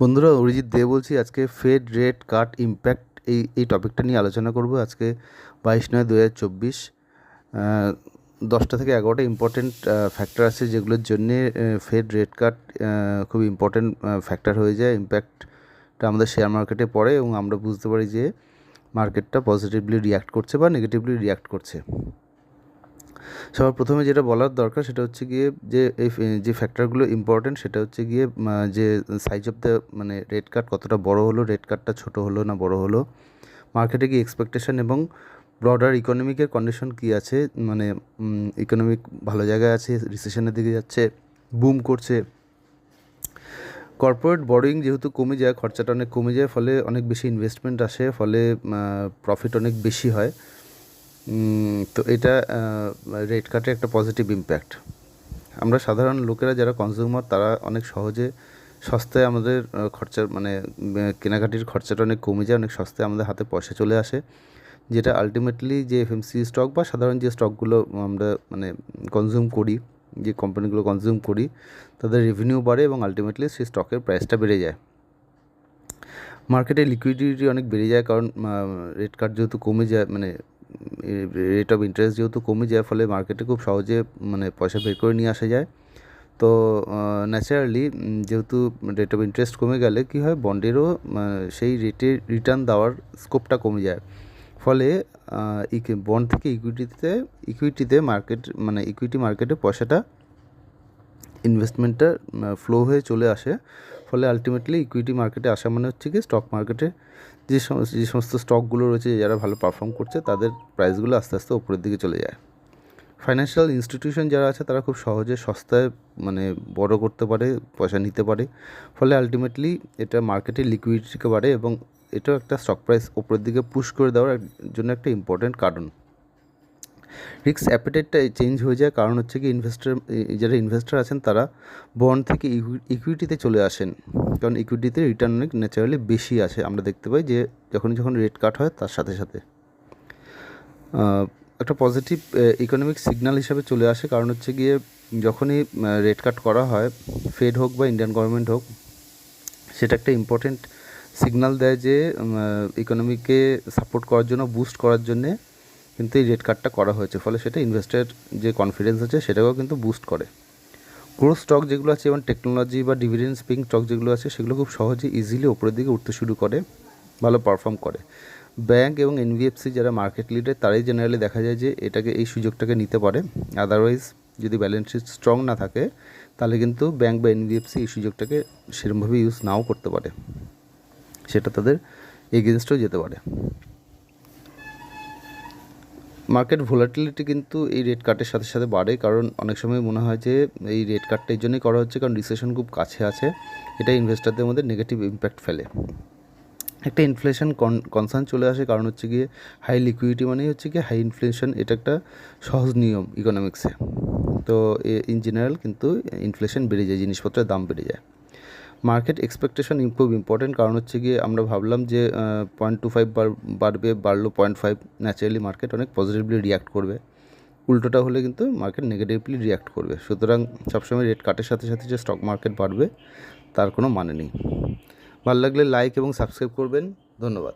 বন্ধুরা, অরিজিৎ দে বলছি, আজকে ফেড রেট কাট ইম্প্যাক্ট এই এই টপিকটা নিয়ে আলোচনা করব আজকে বাইশ নয় দু হাজার চব্বিশ দশটা থেকে এগারোটা ইম্পর্টেন্ট ফ্যাক্টর আছে যেগুলোর জন্যে ফেড রেট কাট খুব ইম্পর্টেন্ট ফ্যাক্টর হয়ে যায়। ইম্প্যাক্টটা আমাদের শেয়ার মার্কেটে পড়ে এবং আমরা বুঝতে পারি যে মার্কেটটা পজিটিভলি রিয়াক্ট করছে বা নেগেটিভলি রিয়াক্ট করছে। সবার প্রথমে যেটা বলার দরকার সেটা হচ্ছে গিয়ে যে এই, যে ফ্যাক্টরগুলো ইম্পর্টেন্ট সেটা হচ্ছে গিয়ে যে সাইজ অফ দ্য মানে রেড কার্ড কতটা বড় হলো রেড কার্ডটা ছোট হলো না বড় হলো মার্কেটে কি এক্সপেকটেশন এবং ব্রডার ইকোনমিকের কন্ডিশন কী আছে মানে ইকোনমিক ভালো জায়গায় আছে রিসেশনের দিকে যাচ্ছে বুম করছে। কর্পোরেট বরোয়িং যেহেতু কমে যায়, খরচাটা অনেক কমে যায়, ফলে অনেক বেশি ইনভেস্টমেন্ট আসে, ফলে প্রফিট অনেক বেশি হয়। তো এটা রেট কাটে একটা পজিটিভ ইম্প্যাক্ট আমরা সাধারণ লোকেরা যারা কনজিউমার তারা অনেক সহজে সস্তায় আমাদের খরচা মানে কেনাকাটির খরচাটা অনেক কমে যায়, অনেক সস্তায় আমাদের হাতে পয়সা চলে আসে। যেটা আলটিমেটলি যে এফএমসি স্টক বা সাধারণ যে স্টকগুলো আমরা মানে কনজিউম করি, যে কোম্পানিগুলো কনজিউম করি, তাদের রেভিনিউ বাড়ে এবং আলটিমেটলি সেই স্টকের প্রাইসটা বেড়ে যায়। মার্কেটে লিকুইডিটি অনেক বেড়ে যায় কারণ রেট কার্ড যেহেতু কমে যায় মানে রেট অফ ইন্টারেস্ট যেহেতু কমে যায়, ফলে মার্কেটে খুব সহজে মানে পয়সা বের করে নিয়ে আসা যায়। তো ন্যাচারালি যেহেতু রেট অফ ইন্টারেস্ট কমে গেলে কী হয় বন্ডেরও সেই রেটে রিটার্ন দেওয়ার স্কোপটা কমে যায়। ফলে বন্ড থেকে ইকুইটিতে ইকুইটিতে মার্কেট মানে ইকুইটি মার্কেটে পয়সাটা ইনভেস্টমেন্টটা ফ্লো হয়ে চলে আসে। ফলে আলটিমেটলি ইকুইটি মার্কেটে আসা মানে হচ্ছে কি স্টক মার্কেটে যে সমস্ত যে সমস্ত স্টকগুলো রয়েছে যারা ভালো পারফর্ম করছে, তাদের প্রাইসগুলো আস্তে আস্তে উপরের দিকে চলে যায়। ফাইন্যান্সিয়াল ইনস্টিটিউশন যারা আছে, তারা খুব সহজে সস্তায় মানে বড় করতে পারে, পয়সা নিতে পারে। ফলে আলটিমেটলি এটা মার্কেটে লিকুইডিটিকে বাড়ে এবং এটাও একটা স্টক প্রাইস উপরের দিকে পুশ করে দেওয়ার জন্য একটা ইম্পর্টেন্ট কারণ। রিক্স অ্যাপিটাইটটা চেঞ্জ হয়ে যায়। কারণ হচ্ছে কি ইনভেস্টার যারা ইনভেস্টার আছেন, তারা বন্ড থেকে ইকুইটিতে চলে আসেন। কারণ ইকুইটিতে রিটার্ন অনেক ন্যাচারালি বেশি আসে। আমরা দেখতে পাই যে যখন যখন রেট কাট হয়, তার সাথে সাথে। একটা পজিটিভ ইকোনমিক সিগন্যাল হিসাবে চলে আসে। কারণ হচ্ছে গিয়ে, যখনই রেট কাট করা হয় ফেড হোক বা ইন্ডিয়ান গভর্নমেন্ট হোক, সেটা একটা ইম্পর্টেন্ট সিগনাল দেয় যে ইকোনমিকে সাপোর্ট করার জন্য বুস্ট করার জন্যে কিন্তু এই রেট কার্ডটা করা হয়েছে। ফলে সেটা ইনভেস্টের যে কনফিডেন্স আছে, সেটাকেও কিন্তু বুস্ট করে। গ্রোথ স্টক যেগুলো আছে এবং টেকনোলজি বা ডিভিডেন্স পিং স্টক যেগুলো আছে, সেগুলো খুব সহজে ইজিলি ওপরের দিকে উঠতে শুরু করে, ভালো পারফর্ম করে। ব্যাঙ্ক এবং এনবিএফসি যারা মার্কেট লিডার তারাই জেনারেলি দেখা যায় যে এটাকে, এই সুযোগটাকে নিতে পারে। আদারওয়াইজ যদি ব্যালেন্স শিট স্ট্রং না থাকে, তাহলে কিন্তু ব্যাঙ্ক বা এনবিএফসি এই সুযোগটাকে সেরকমভাবে ইউজ নাও করতে পারে। সেটা তাদের এগেনস্টও যেতে পারে। মার্কেট ভোলাটিলিটি কিন্তু এই রেট কার্টের সাথে সাথে বাড়ে, কারণ অনেক সময় মনে হয় যে এই রেট কার্ডটা এই জন্যই করা হচ্ছে, কারণ রিসেশন খুব কাছে আছে। এটা ইনভেস্টারদের মধ্যে নেগেটিভ ইম্প্যাক্ট ফেলে। একটা ইনফ্লেশন কনসার্ন চলে আসে, কারণ হচ্ছে গিয়ে হাই লিকুইডিটি মানেই হচ্ছে গিয়ে হাই ইনফ্লেশন এটা একটা সহজ নিয়ম ইকোনমিক্সে তো ইন জেনারেল কিন্তু ইনফ্লেশন বেড়ে যায়, জিনিসপত্রের দাম বেড়ে যায়। মার্কেট এক্সপেকটেশন খুব ইম্পর্টেন্ট কারণ হচ্ছে গিয়ে আমরা ভাবলাম যে পয়েন্ট টু ফাইভ বাড়বে, বাড়লো পয়েন্ট ফাইভ ন্যাচারালি মার্কেট অনেক পজিটিভলি রিয়াক্ট করবে। উল্টোটা হলে কিন্তু মার্কেট নেগেটিভলি রিয়াক্ট করবে। সুতরাং সবসময় রেট কাটের সাথে সাথে যে স্টক মার্কেট বাড়বে, তার কোনো মানে নেই। ভালো লাগলে লাইক এবং সাবস্ক্রাইব করবেন। ধন্যবাদ।